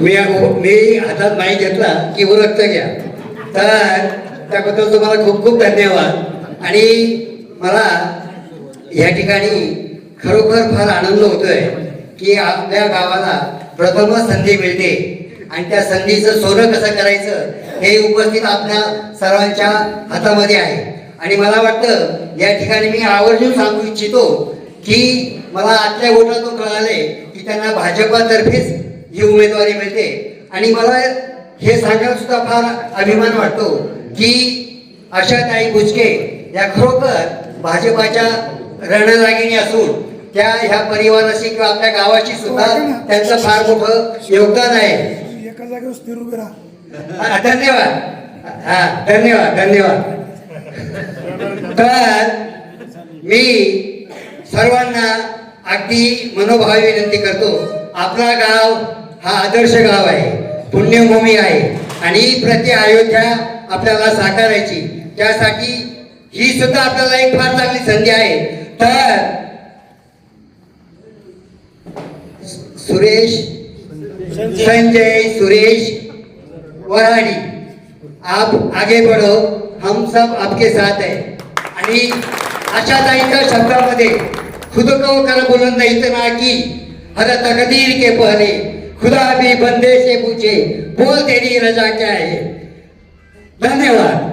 मी मी हातात नाही घेतला की रक्त घ्या. तर त्याबद्दल तुम्हाला खूप खूप धन्यवाद. आणि मला या ठिकाणी खरोखर फार आनंद होतोय की आपल्या गावाला प्रथमच संधी मिळते. आणि त्या संधीचं सोनं कसं करायचं हे उपस्थित आपल्या सर्वांच्या हातामध्ये आहे. आणि मला वाटतं या ठिकाणी मी आवर्जून सांगू इच्छितो की मला आजच्या वोटातून कळाले की त्यांना भाजपातर्फेच ही उमेदवारी मिळते. आणि मला हे सांगायला सुद्धा फार अभिमान वाटतो की अशा काही बुचके या खरोखर भाजपाच्या रणरागिणी असून त्या ह्या परिवाराशी किंवा आपल्या गावाशी सुद्धा त्यांचं फार मोठं योगदान आहे. एका जागेवर स्थिर उभे राहा. हा, धन्यवाद. हा धन्यवाद धन्यवाद. तर मी सर्वांना अगदी मनोभावी विनंती करतो. आपला गाव हा आदर्श गाव आहे. पुण्यभूमी आहे. आणि प्रति अयोध्या आपल्याला साकारायची. त्यासाठी ही सुद्धा आपल्याला एक फार चांगली संधी आहे. तर सुरेश संजय सुरेश वराडी आप आगे बढ़ो. हम सब आपके साथ है. आणि अशा ताईच्या शब्दामध्ये खुद को कर बुलंद इतना की हर तकदीर के पहले. खुदा भी बंदे से पूछे बोल तेरी रजा क्या है? धन्यवाद।